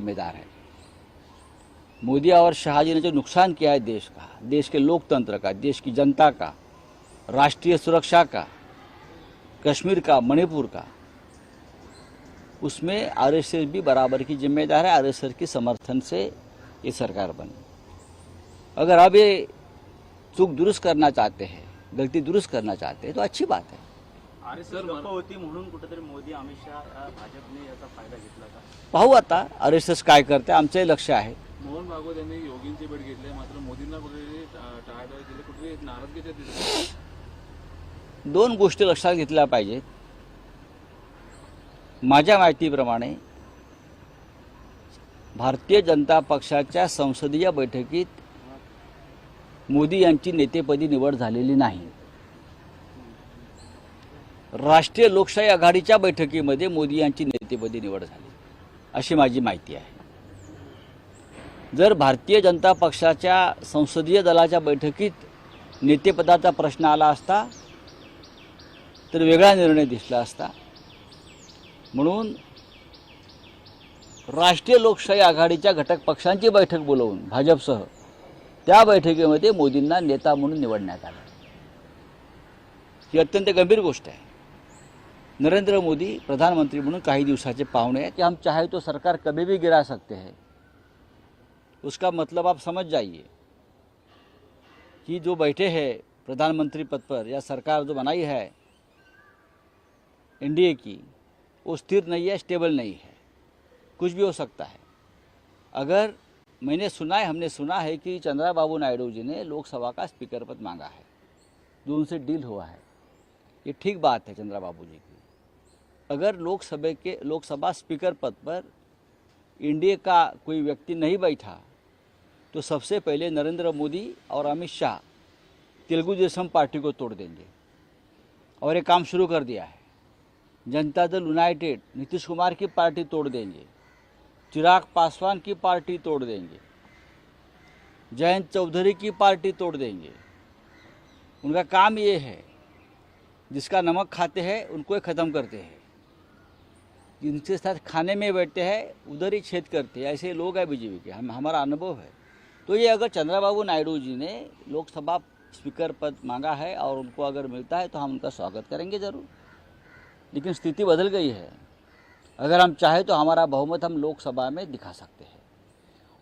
जिम्मेदार है। मोदी और शाह जी ने जो नुकसान किया है देश का, देश के लोकतंत्र का, देश की जनता का, राष्ट्रीय सुरक्षा का, कश्मीर का, मणिपुर का, उसमें आरएसएस भी बराबर की जिम्मेदार है, आरएसएस के समर्थन से ये सरकार बनी। अगर अब ये चूक दुरुस्त करना चाहते हैं, गलती दुरुस्त करना चाहते हैं तो अच्छी बात है। होती म्हणून कुठेतरी मोदी अमित शहा अ, भाजपने याचा फायदा घेतला का? पाहू आता आर एस एस काय करते आमचंही लक्ष आहे. मोहन भागवत यांनी योगींची भेट घेतली मात्र मोदींना कुठेतरी टा- टाळाटाळ केली कुठेतरी नाराजगीच्या दिसत दोन गोष्टी लक्षात घेतल्या पाहिजेत. माझ्या माहितीप्रमाणे भारतीय जनता पक्षाच्या संसदीय बैठकीत मोदी यांची नेतेपदी निवड झालेली नाही. राष्ट्रीय लोकशाही आघाडीच्या बैठकीमध्ये मोदी यांची नेतेपदी निवड झाली. अशी माझी माहिती आहे. जर भारतीय जनता पक्षाच्या संसदीय दलाच्या बैठकीत नेतेपदाचा प्रश्न आला असता तर वेगळा निर्णय दिसला असता. म्हणून राष्ट्रीय लोकशाही आघाडीच्या घटक पक्षांची बैठक बोलवून भाजपसह त्या बैठकीमध्ये मोदींना नेता म्हणून निवडण्यात आलं. ही अत्यंत गंभीर गोष्ट आहे. नरेंद्र मोदी प्रधानमंत्री म्हणून काही दिवसाचे पाहुणे हैं कि हम चाहे तो सरकार कभी भी गिरा सकते हैं. उसका मतलब आप समझ जाइए कि जो बैठे हैं प्रधानमंत्री पद पर या सरकार जो बनाई है एनडीए की, वो स्थिर नहीं है, स्टेबल नहीं है. कुछ भी हो सकता है. अगर मैंने सुना है, हमने सुना है कि चंद्रा बाबू नायडू जी ने लोकसभा का स्पीकर पद मांगा है. जो उनसे डील हुआ है. ये ठीक बात है चंद्रा बाबू जी की. अगर लोकसभा के लोकसभा स्पीकर पद पर एनडीए का कोई व्यक्ति नहीं बैठा तो सबसे पहले नरेंद्र मोदी और अमित शाह तेलुगु देशम पार्टी को तोड़ देंगे। और ये काम शुरू कर दिया है। जनता दल यूनाइटेड नीतीश कुमार की पार्टी तोड़ देंगे। चिराग पासवान की पार्टी तोड़ देंगे। जयंत चौधरी की पार्टी तोड़ देंगे। उनका काम ये है, जिसका नमक खाते हैं, उनको ख़त्म करते हैं। जिनके साथ खाने में बैठते हैं, उधर ही छेद करते हैं। ऐसे लोग हैं बीजेपी के। हम, हमारा अनुभव है। तो ये अगर चंद्रबाबू नायडू जी ने लोकसभा स्पीकर पद मांगा है और उनको अगर मिलता है तो हम उनका स्वागत करेंगे ज़रूर। लेकिन स्थिति बदल गई है। अगर हम चाहें तो हमारा बहुमत हम लोकसभा में दिखा सकते हैं।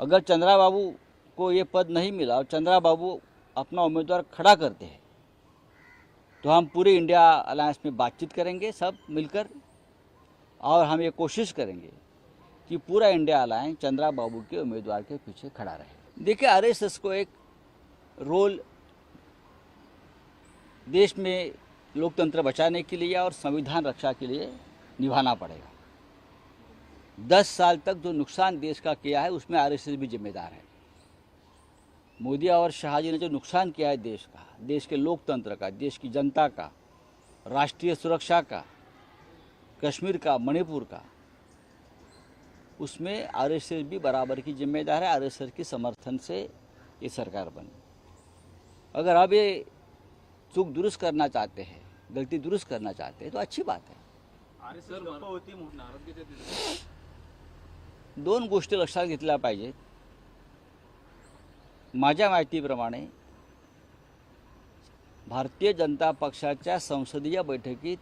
अगर चंद्रा बाबू को ये पद नहीं मिला और चंद्रा बाबू अपना उम्मीदवार खड़ा करते हैं तो हम पूरे इंडिया अलायंस में बातचीत करेंगे सब मिलकर। और हम ये कोशिश करेंगे कि पूरा इंडिया अलायंस चंद्रा बाबू के उम्मीदवार के पीछे खड़ा रहे। देखिए आरएसएस को एक रोल देश में लोकतंत्र बचाने के लिए और संविधान रक्षा के लिए निभाना पड़ेगा। दस साल तक जो नुकसान देश का किया है, उसमें आरएसएस भी जिम्मेदार है। मोदी और शाह जी ने जो नुकसान किया है देश का, देश के लोकतंत्र का, देश की जनता का, राष्ट्रीय सुरक्षा का कश्मीर का मणिपुर का उसमें आरएसएस भी बराबर की जिम्मेदार है आरएसएस के समर्थन से ये सरकार बनी। अगर अब ये चूक दुरुस्त करना चाहते हैं गलती दुरुस्त करना चाहते हैं तो अच्छी बात है। दोन गोष्टी लक्षात घेतल्या पाहिजेत. माझ्या माहितीप्रमाणे भारतीय जनता पक्षाच्या संसदीय बैठकीत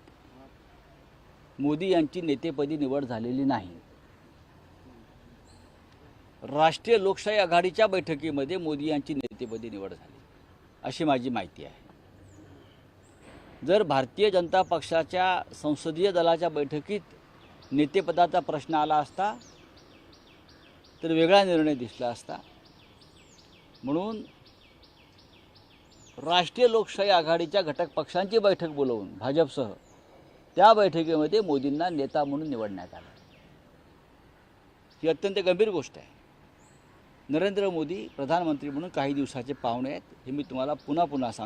मोदी यांची नेतेपदी निवड झालेली नाही. राष्ट्रीय लोकशाही आघाडीच्या बैठकीमध्ये मोदी यांची नेतेपदी निवड झाली. अशी माझी माहिती आहे. जर भारतीय जनता पक्षाच्या संसदीय दलाच्या बैठकीत नेतेपदाचा प्रश्न आला असता तर वेगळा निर्णय दिसला असता. म्हणून राष्ट्रीय लोकशाही आघाडीच्या घटक पक्षांची बैठक बोलवून भाजपसह त्या बैठकीमध्ये मोदींना नेता म्हणून निवडण्यात आलं. ही अत्यंत गंभीर गोष्ट आहे. नरेंद्र मोदी प्रधानमंत्री म्हणून काही दिवसाचे पाहुणे आहेत. हे मी तुम्हाला पुन्हा पुन्हा सांगतो.